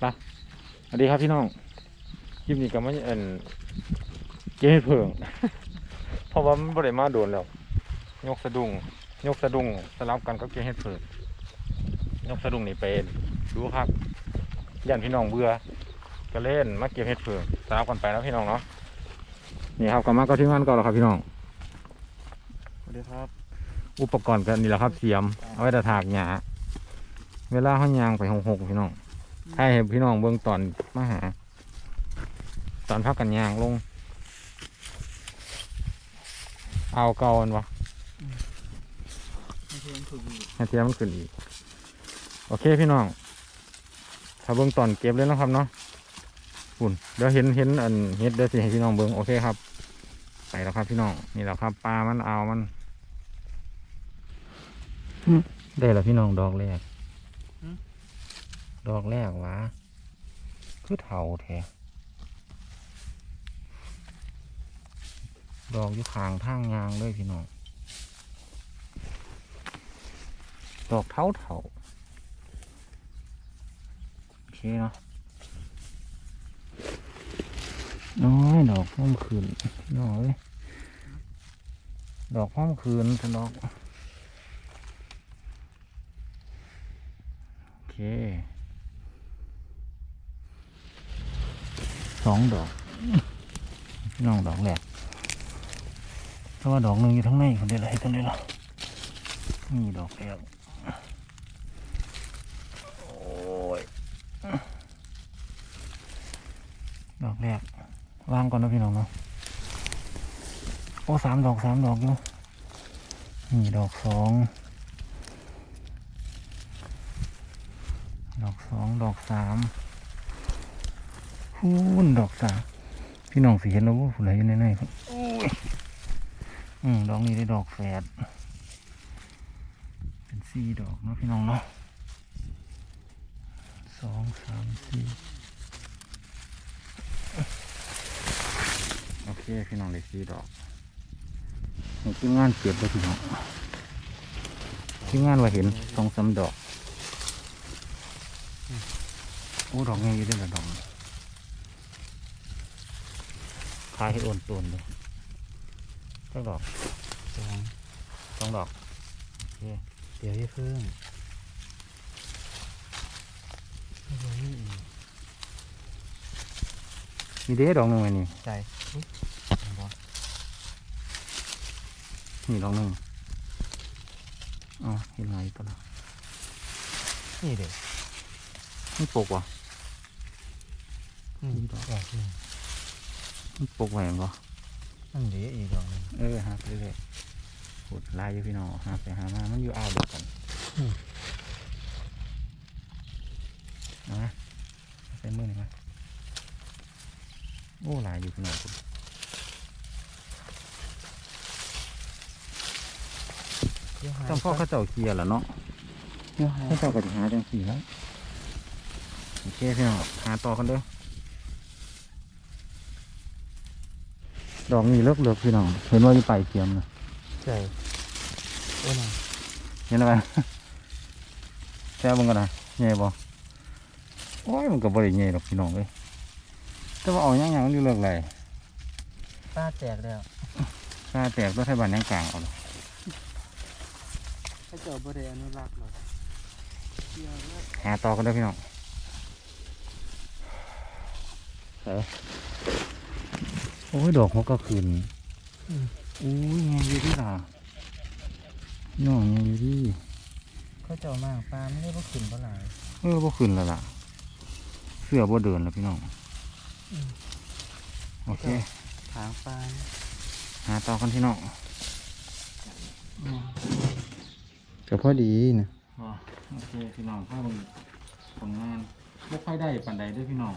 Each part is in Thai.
ไปสวัสดีครับพี่น้องคลิปนี้ก็ไม่เอ็นเก็บเห็ดเพิ่งเพราะว่ามันบ่ได้มาโดนแล้ว ยกสะดุ้งยกสะดุ้งสลับกันก็เก็บเห็ดเพิ่งยกสะดุ้งนี่เป็นดูครับย่านพี่น้องเบื่อก็เล่นมาเก็บเห็ดเพิ่งสลับกันไปแล้วพี่น้องเนาะนี่ครับกลับมาก็ที่งานก่อนแล้วครับพี่น้องสวัสดีครับ อุปกรณ์กันนี่แหละครับเสียม เอาไว้ตะถากหญ้าเวลาเขายางไปหกหกพี่น้อง ถ้าเห็นพี่น้องเบื้องตอนมาหา ตอนพักกันยางลง เอาเก่าอันวะไม่ใช่ถูกอีกให้เทียมมันขึ้นอีก โอเคพี่น้อง ถ้าเบื้องตอนเก็บเลยเนาะครับเนาะฝุ่นเดี๋ยวเห็นเห็นอันเฮ็ดเดี๋ยวสิให้พี่น้องเบื้องโอเคครับ ไปแล้วครับพี่น้อง นี่แหละครับปลามันเอามันได้แล้วพี่น้องดอกแรก ดอกแรกวะคือเถาแท้ดอกอยู่ข้างทางยางเลยพี่น้อง ดอกเท้าเถาโอเคเนาะน้อยดอกห้อมคืนน้อยดอกห้อมคืนจะดอกโอเค สองดอกพี่น้องดอกแรกเพราะว่าดอกหนึ่งอยู่ทั้งในคนเดียวเลยตรงนี้เนาะนี่ดอกแรกโอ้ยดอกแรกวางก่อนนะพี่น้องเนาะโอ้สามดอกสามดอกอยู่นี่ดอกสองดอกสองดอกสาม พูนดอกสาพี่น้องสีเห็นแล้วว่าผู้ใดอยู่ในในครับอ้ยอืมดอกนี้ได้ดอกแฝดเป็นสี่ดอกเนาะพี่น้องเนาะสองสามสี่โอเคพี่น้องเลยสี่ดอกนี่ทีมงานเก็บไว้พี่น้องทีมงานว่าเห็นสองสามดอกโอ้ดอกไงอยู่ด้ละดอก ขายให้โอนตนเลยสักดอกสองสองดอกโอเคเดี๋ยวยี่เพิ่งไม่รู้นี่อีกมีเด้ดอกหนึ่งไงนี่ใจอุ๊ยเห็นบ่นี่ดอกหนึ่งอ๋อเห็นไงตัวละนี่เด็กมันปกวะนี่ดอกดอกนี่มั นปกแหวนวะนั่นเดี๋ยวอีกดอกหนึงเออฮะเรื่อยๆขุดลายอยู่พี่น้องหาไปหามามันอยู่อ่าวเดียวกันนะใส่มือหน่อยไหมโอ้หลายอยู่พี่น้องเดี๋ยวหาจำพ่อเขาเจ้าเคลียร์แล้วเนาะเดี๋ยวหาเขาเจ้าก็จะหาจังสี่แล้วโอเคพี่น้องหาต่อกันเด้อ ดอกนี้เลิกเลิกพี่น้อง เห็นว่าอยู่ปลายเทียมนะใจโอ้ยน่ะเห็นอะไรแซ่บมันกันนะใหญ่บ่โอ้ยมันก็บ่ได้ใหญ่หรอกพี่น้องเลยแต่ว่าเอาหยังๆมันอยู่เลิกไรป้าแตกแล้วถ้าแตกต้องใช้บานยังกลางเอาหรอกถ้าเจ้าบ่ได้อนุรักษ์หรอกเดี๋ยวเลิกหาต่อกันเด้อพี่น้องเออ โอ้ย ดอกมันก็คืนอืมอุ้ยไงอยู่ที่ล่ะน้องไงอยู่ที่เขาเจ้ามากปลาไม่ได้ว่าขึ้นเท่าไหร่เออบ่ขึ้นแล้วล่ะ เสื้อบ่เดินแล้วพี่น้องอืมโอเคทางปลาหาต่อกันพี่น้องอืมก็พอดีนะโอเค พี่น้องถ้ามึงผลงาน ไม่ค่อยได้ปันใดเด้วยพี่น้อง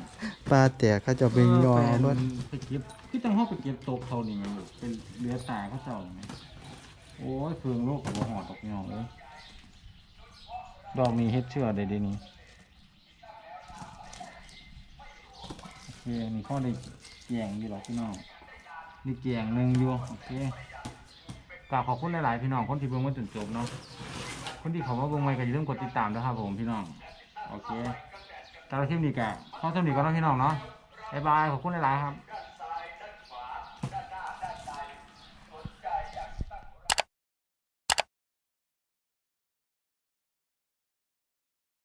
ปลาแตกเขาจะไปยอเออเบิดไปเก็บที่จังห้องไปเก็บโต๊ะเขานี่ไงลูกเป็นเรือตายเขาเจ้าไงโอ้ยเฟืองโลกกับบ่หอดตกพี่น้องเอ้ยดอกนี้เฮ็ดเชื่อได้เดีนี้โอเคนี่ข้อได้แกงอยู่หรอกพี่น้องนี่แกงหนึ่งอยู่โอเคกราบขอบคุณหลาย ๆ พี่น้องคนที่เบิ่งมาจนจบเนาะคนที่เขามาเบิ่งใหม่ก็อย่าลืมกดติดตามด้วยครับผมพี่น้องโอเค สำหรับคลิปนี้ก็ข้อสวัสดีก่อนเนาะพี่น้องเนาะบ๊ายบายขอบคุณหลายๆครับ